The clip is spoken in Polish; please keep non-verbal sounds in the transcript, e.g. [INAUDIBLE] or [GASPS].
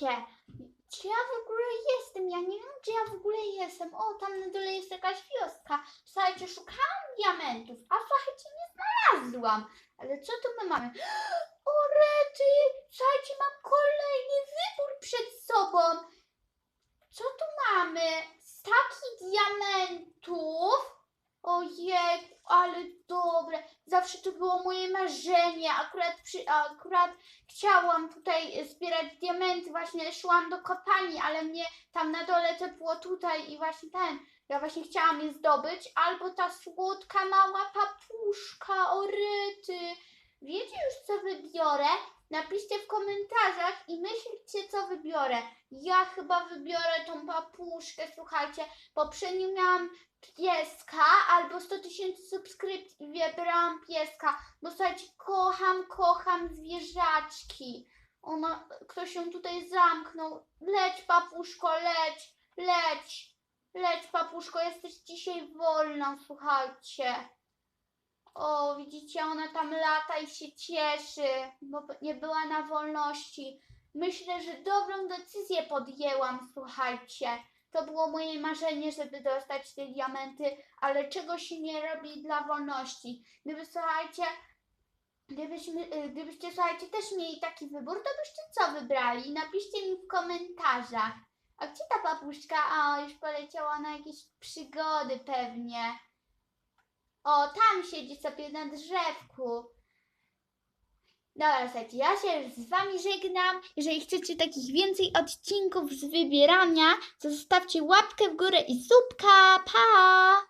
słuchajcie, gdzie ja w ogóle jestem? Ja nie wiem, gdzie ja w ogóle jestem. O, tam na dole jest jakaś wioska. Słuchajcie, szukałam diamentów, a słuchajcie, nie znalazłam. Ale co tu my mamy? [GASPS] O, rety! Słuchajcie, mam kolejny wybór przed sobą. Co tu mamy? Staki diamentów. Ojej, ale dobre. Zawsze to było moje marzenie. Akurat, przy, akurat chciałam tutaj zbierać diamenty. Właśnie szłam do kopalni, ale mnie tam na dole to było tutaj i właśnie ten. Ja właśnie chciałam je zdobyć. Albo ta słodka mała papuszka, oryty. Wiecie już co wybiorę? Napiszcie w komentarzach i myślcie co wybiorę. Ja chyba wybiorę tą papuszkę, słuchajcie. Poprzednio miałam pieska albo 100 tysięcy subskrypcji i wybrałam pieska. Bo słuchajcie, kocham, kocham zwierzaczki. Ona, ktoś ją tutaj zamknął. Leć papuszko, leć, leć. Leć papuszko, jesteś dzisiaj wolna, słuchajcie. O, widzicie, ona tam lata i się cieszy, bo nie była na wolności. Myślę, że dobrą decyzję podjęłam, słuchajcie. To było moje marzenie, żeby dostać te diamenty, ale czego się nie robi dla wolności. Gdyby, słuchajcie, gdybyśmy, y, gdybyście, słuchajcie, też mieli taki wybór, to byście co wybrali? Napiszcie mi w komentarzach. A gdzie ta papuszka? A, już poleciała na jakieś przygody pewnie. O, tam siedzi sobie na drzewku. Dobra, słuchajcie, ja się z wami żegnam. Jeżeli chcecie takich więcej odcinków z wybierania, zostawcie łapkę w górę i subka. Pa!